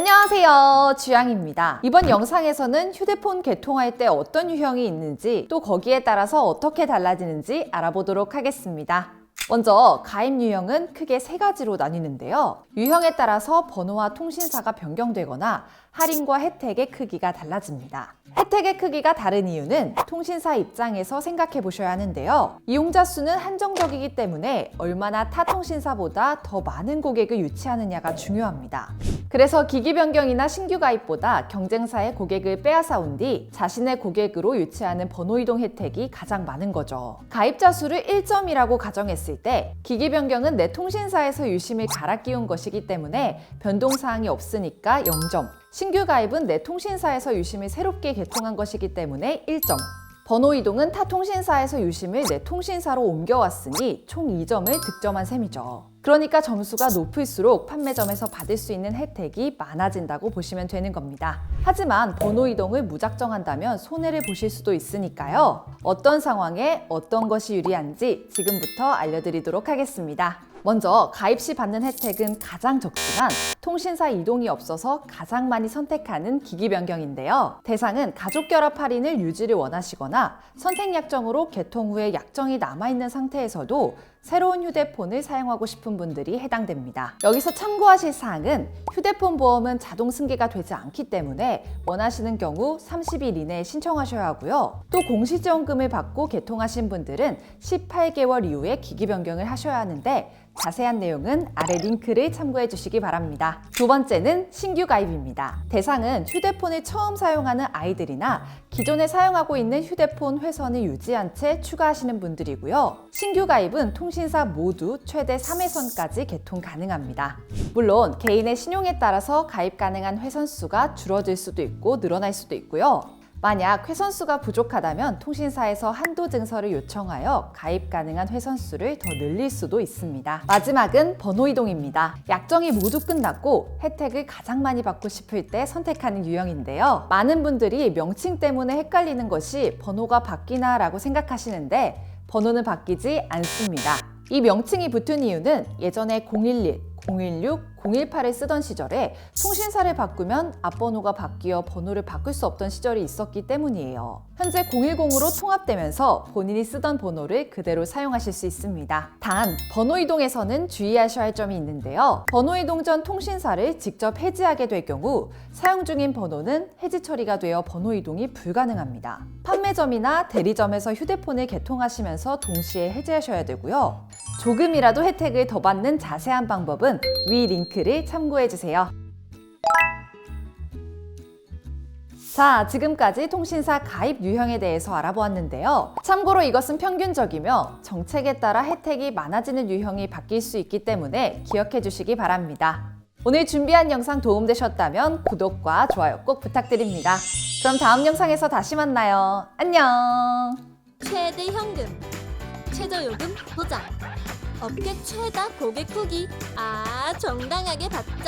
안녕하세요. 주양입니다. 이번 영상에서는 휴대폰 개통할 때 어떤 유형이 있는지 또 거기에 따라서 어떻게 달라지는지 알아보도록 하겠습니다. 먼저 가입 유형은 크게 세 가지로 나뉘는데요. 유형에 따라서 번호와 통신사가 변경되거나 할인과 혜택의 크기가 달라집니다. 혜택의 크기가 다른 이유는 통신사 입장에서 생각해 보셔야 하는데요. 이용자 수는 한정적이기 때문에 얼마나 타 통신사보다 더 많은 고객을 유치하느냐가 중요합니다. 그래서 기기 변경이나 신규 가입보다 경쟁사의 고객을 빼앗아온 뒤 자신의 고객으로 유치하는 번호 이동 혜택이 가장 많은 거죠. 가입자 수를 1점이라고 가정했을 때 기기 변경은 내 통신사에서 유심을 갈아 끼운 것이기 때문에 변동 사항이 없으니까 0점. 신규 가입은 내 통신사에서 유심을 새롭게 개통한 것이기 때문에 1점. 번호 이동은 타 통신사에서 유심을 내 통신사로 옮겨왔으니 총 2점을 득점한 셈이죠. 그러니까 점수가 높을수록 판매점에서 받을 수 있는 혜택이 많아진다고 보시면 되는 겁니다. 하지만 번호 이동을 무작정 한다면 손해를 보실 수도 있으니까요. 어떤 상황에 어떤 것이 유리한지 지금부터 알려드리도록 하겠습니다. 먼저 가입 시 받는 혜택은 가장 적지만 통신사 이동이 없어서 가장 많이 선택하는 기기 변경인데요. 대상은 가족 결합 할인을 유지를 원하시거나 선택 약정으로 개통 후에 약정이 남아있는 상태에서도 새로운 휴대폰을 사용하고 싶은 분들이 해당됩니다. 여기서 참고하실 사항은 휴대폰 보험은 자동 승계가 되지 않기 때문에 원하시는 경우 30일 이내에 신청하셔야 하고요. 또 공시지원금을 받고 개통하신 분들은 18개월 이후에 기기 변경을 하셔야 하는데 자세한 내용은 아래 링크를 참고해 주시기 바랍니다. 두 번째는 신규 가입입니다. 대상은 휴대폰을 처음 사용하는 아이들이나 기존에 사용하고 있는 휴대폰 회선을 유지한 채 추가하시는 분들이고요. 신규 가입은 통신 사 모두 최대 3회선까지 개통 가능합니다. 물론 개인의 신용에 따라서 가입 가능한 회선 수가 줄어들 수도 있고 늘어날 수도 있고요. 만약 회선수가 부족하다면 통신사에서 한도 증서를 요청하여 가입 가능한 회선수를 더 늘릴 수도 있습니다. 마지막은 번호 이동입니다. 약정이 모두 끝났고 혜택을 가장 많이 받고 싶을 때 선택하는 유형인데요. 많은 분들이 명칭 때문에 헷갈리는 것이 번호가 바뀌나 라고 생각하시는데 번호는 바뀌지 않습니다. 이 명칭이 붙은 이유는 예전에 011, 016, 018을 쓰던 시절에 통신사를 바꾸면 앞번호가 바뀌어 번호를 바꿀 수 없던 시절이 있었기 때문이에요. 현재 010으로 통합되면서 본인이 쓰던 번호를 그대로 사용하실 수 있습니다. 단, 번호 이동에서는 주의하셔야 할 점이 있는데요. 번호 이동 전 통신사를 직접 해지하게 될 경우 사용 중인 번호는 해지 처리가 되어 번호 이동이 불가능합니다. 판매점이나 대리점에서 휴대폰을 개통하시면서 동시에 해지하셔야 되고요. 조금이라도 혜택을 더 받는 자세한 방법은 위 링크를 참고해 주세요. 자, 지금까지 통신사 가입 유형에 대해서 알아보았는데요. 참고로 이것은 평균적이며 정책에 따라 혜택이 많아지는 유형이 바뀔 수 있기 때문에 기억해 주시기 바랍니다. 오늘 준비한 영상 도움되셨다면 구독과 좋아요 꼭 부탁드립니다. 그럼 다음 영상에서 다시 만나요. 안녕! 최대 현금, 최저 요금 보장, 업계 최다 고객 후기. 아, 정당하게 받자.